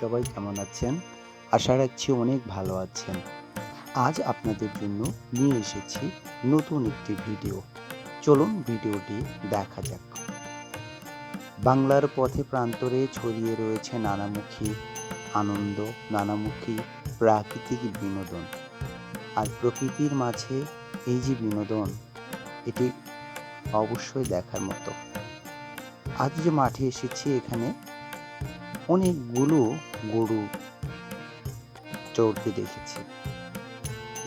সবাই কেমন আছেন? আশা রাখছি অনেক ভালো আছেন। আজ আপনাদের জন্য নিয়ে এসেছি নতুন একটি ভিডিও। চলুন ভিডিওটি দেখা যাক। বাংলার পথে প্রান্তরে ছড়িয়ে রয়েছে নানামুখী আনন্দ, নানামুখী প্রাকৃতিক বিনোদন। আর প্রকৃতির মাঝে এই যে বিনোদন, এটি অবশ্যই দেখার মতো। আজ যে মাঠে এসেছি এখানে অনেকগুলো গরু চড়তে দেখেছি।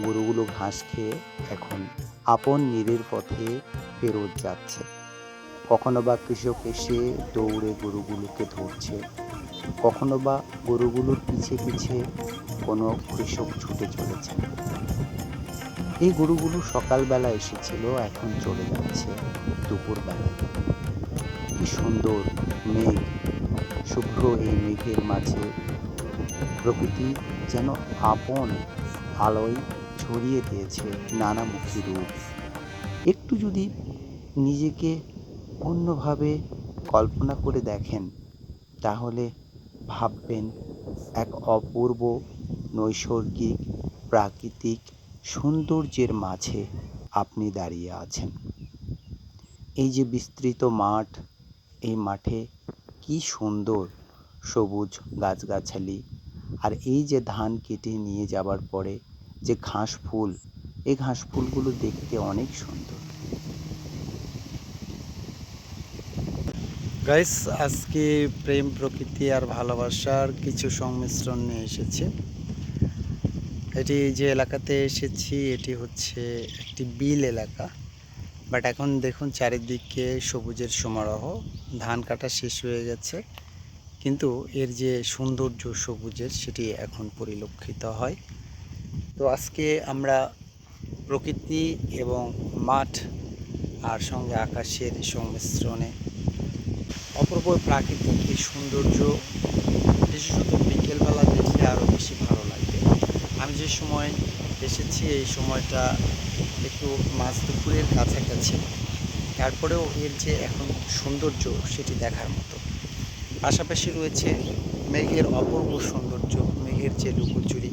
গরুগুলো ঘাস খেয়ে এখন আপন নীরের পথে ফেরত যাচ্ছে। কখনো বা কৃষক এসে দৌড়ে গরুগুলোকে ধরছে। কখনো বা গরুগুলোর পিছে পিছে কোনো কৃষক ছুটে চলেছে। এই গরুগুলো সকালবেলা এসেছিল, এখন চলে যাচ্ছে দুপুরবেলা কি সুন্দর মেঘ শুভ্র এই মেঘের মাঝে। প্রকৃতি যেন আপন, আলোয় ছড়িয়ে দিয়েছে নানামুখী রূপ একটু যদি নিজেকে অন্যভাবে কল্পনা করে দেখেন, তাহলে ভাববেন, এক অপূর্ব নৈসর্গিক, প্রাকৃতিক সৌন্দর্যের মাঝে আপনি দাঁড়িয়ে আছেন। এই যে বিস্তৃত মাঠ, এই মাঠে কি সুন্দর সবুজ গাছগাছালি। আর এই যে ধান কেটে নিয়ে যাবার পরে যে ঘাস ফুল, এই ঘাস ফুলগুলো দেখতে অনেক সুন্দর। গাইস, আজকে প্রেম, প্রকৃতি আর ভালোবাসার কিছু সংমিশ্রণ নিয়ে এসেছে। এটি যে এলাকাতে এসেছি, এটি হচ্ছে একটি বিল এলাকা। বাট এখন দেখুন চারিদিকে সবুজের সমারোহ, ধান কাটা শেষ হয়ে গেছে। কিন্তু এর যে সৌন্দর্য সবুজের, সেটি এখন পরিলক্ষিত হয়। তো আজকে আমরা প্রকৃতি এবং মাঠ আর সঙ্গে আকাশের সংমিশ্রণে অপূর্ব প্রাকৃতিক এই সৌন্দর্য, বিশেষত বিকেলবেলা দেখলে আরও বেশি ভালো লাগবে। আমি যে সময় এসেছি এই সময়টা একটু মাছ দুপুরের কাছাকাছি। তারপরেও এর যে এখন সৌন্দর্য সেটি দেখার মতো। পাশাপাশি রয়েছে মেঘের অপূর্ব সৌন্দর্য, মেঘের যে লুকোচুরি।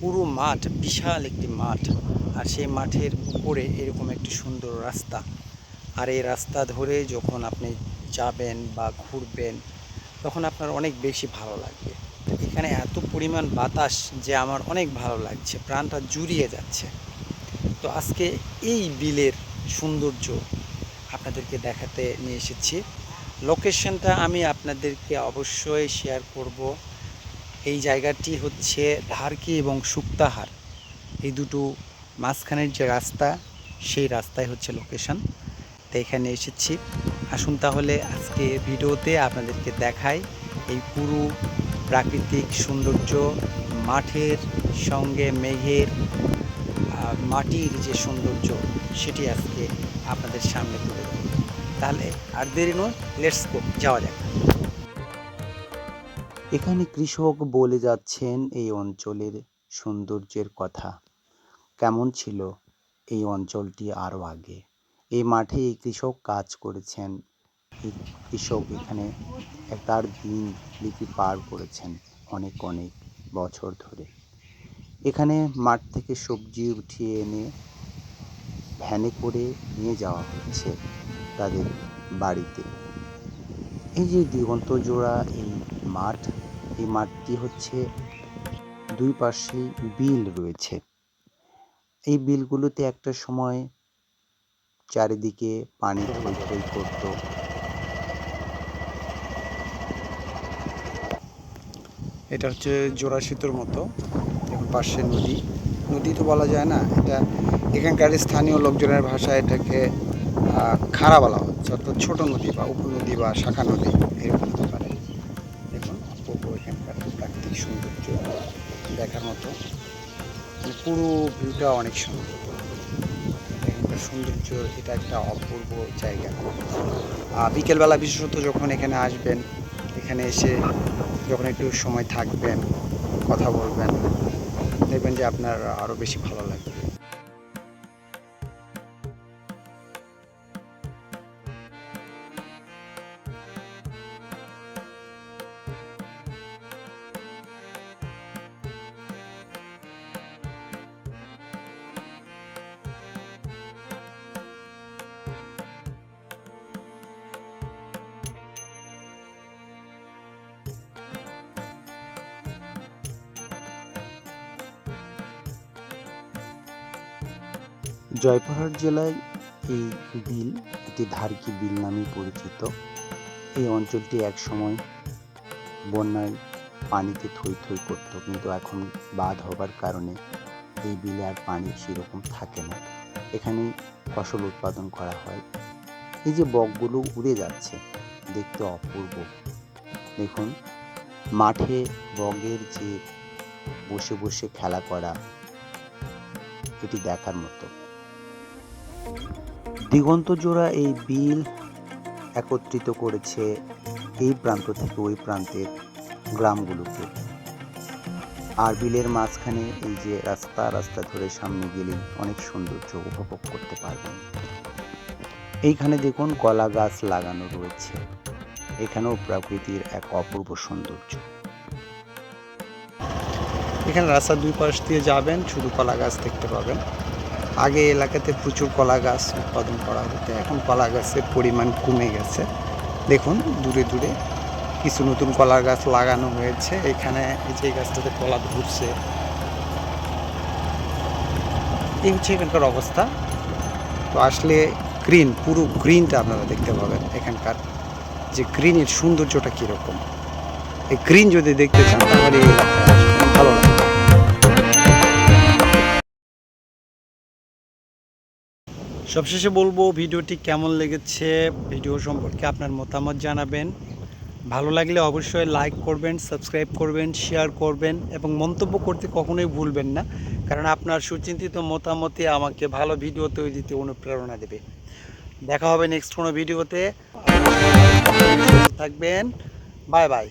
পুরো মাঠ বিশাল একটি মাঠ, আর সেই মাঠের উপরে এরকম একটি সুন্দর রাস্তা। আর এই রাস্তা ধরে যখন আপনি যাবেন বা ঘুরবেন, তখন আপনার অনেক বেশি ভালো লাগবে। এখানে এত পরিমাণ বাতাস যে আমার অনেক ভালো লাগছে, প্রাণটা জুড়িয়ে যাচ্ছে। তো আজকে এই বিলের সৌন্দর্য আপনাদেরকে দেখাতে নিয়ে এসেছি। লোকেশনটা আমি আপনাদেরকে অবশ্যই শেয়ার করব। এই জায়গাটি হচ্ছে ধারকি এবং সুক্তাহার। এই দুটো মাঝখানের যে রাস্তা, সেই রাস্তায় হচ্ছে লোকেশন তো এখানে এসেছি। আসুন তাহলে আজকে ভিডিওতে আপনাদেরকে দেখাই এই পুরো প্রাকৃতিক সৌন্দর্য, মাঠের সঙ্গে মেঘের মাটির যে সৌন্দর্য, সেটি আজকে আপনাদের সামনে তুলে ধরব। তাহলে আর দেরি নয় লেটস গো যাওয়া যাক। এখানে কৃষক বলে যাচ্ছেন এই অঞ্চলের সৌন্দর্যের কথা। কেমন ছিল এই অঞ্চলটি আরও আগে? এই মাঠে এই কৃষক কাজ করেছেন। কৃষক এখানে তার দিন লিপি পার করেছেন অনেক অনেক বছর ধরে। এখানে মাঠ থেকে সবজি উঠিয়ে এনে ভ্যানে করে নিয়ে যাওয়া হচ্ছে তাদের বাড়িতে। এই যে দিগন্ত জোড়া এই মাঠ, এই মাঠটি হচ্ছে দুই পাশে বিল রয়েছে। এই বিলগুলোতে একটা সময় চারিদিকে পানি থই থই করত এটা হচ্ছে জোড়া সেতুর মতো দেখুন পাশে নদী। নদী তো বলা যায় না, এটা এখানকার স্থানীয় লোকজনের ভাষায় এটাকে খাড়া বলা হচ্ছে অর্থাৎ ছোট নদী বা উপনদী বা শাখা নদী, এরকম হতে পারে। দেখুন, অপূর্ব এখানকার প্রাকৃতিক সৌন্দর্য দেখার মতো। মানে পুরো ভিউটা অনেক সুন্দর। এখানকার সৌন্দর্য, এটা একটা অপূর্ব জায়গা। বিকেলবেলা বিশেষত যখন এখানে আসবেন, এখানে এসে যখন একটু সময় থাকবেন কথা বলবেন দেখবেন যে আপনার আরও বেশি ভালো লাগবে। জয়পুরহাট জেলায় এই বিল, এটি ধারকি বিল নামেই পরিচিত। এই অঞ্চলটি একসময় বন্যায় পানিতে থই থই করত, কিন্তু এখন বাঁধ হবার কারণে এই বিলে আর পানি সেরকম থাকে না। এখানে ফসল উৎপাদন করা হয়। এই যে বকগুলো উড়ে যাচ্ছে, দেখতে অপূর্ব। দেখুন, মাঠে বগের যে বসে বসে খেলা করা, এটি দেখার মতো। দিগন্ত জোড়া এই বিল একত্রিত করেছে এই প্রান্ত থেকে ওই প্রান্তের গ্রামগুলোকে। আর বিলের মাঝখানে এই যে রাস্তা রাস্তা ধরে সামনে গেলে অনেক সৌন্দর্য উপভোগ করতে পারবেন। এইখানে দেখুন কলা গাছ লাগানো রয়েছে। এখানেও প্রকৃতির এক অপূর্ব সৌন্দর্য। এখানে রাস্তার দুই পাশ দিয়ে যাবেন, শুধু কলা গাছ দেখতে পাবেন। আগে এলাকাতে প্রচুর কলা গাছ উৎপাদন করা হতো, এখন কলা গাছের পরিমাণ কমে গেছে। দেখুন, দূরে দূরে কিছু নতুন কলা গাছ লাগানো হয়েছে। এখানে যে গাছটাতে কলা ধরছে। এই হচ্ছে এখানকার অবস্থা। তো আসলে গ্রিন, পুরো গ্রিনটা আপনারা দেখতে পাবেন এখানকার। যে গ্রিনের সৌন্দর্যটা কীরকম। এই গ্রিন যদি দেখতে চান, তাহলে এই সবশেষে বলব, ভিডিওটি কেমন লেগেছে ভিডিও সম্পর্কে আপনার মতামত জানাবেন। ভালো লাগলে অবশ্যই লাইক করবেন সাবস্ক্রাইব করবেন শেয়ার করবেন এবং মন্তব্য করতে কখনোই ভুলবেন না, কারণ আপনার সুচিন্তিত মতামতে আমাকে ভালো ভিডিও তৈরিতে অনুপ্রেরণা দেবে। দেখা হবে নেক্সট কোনো ভিডিওতে। থাকবেন বাই বাই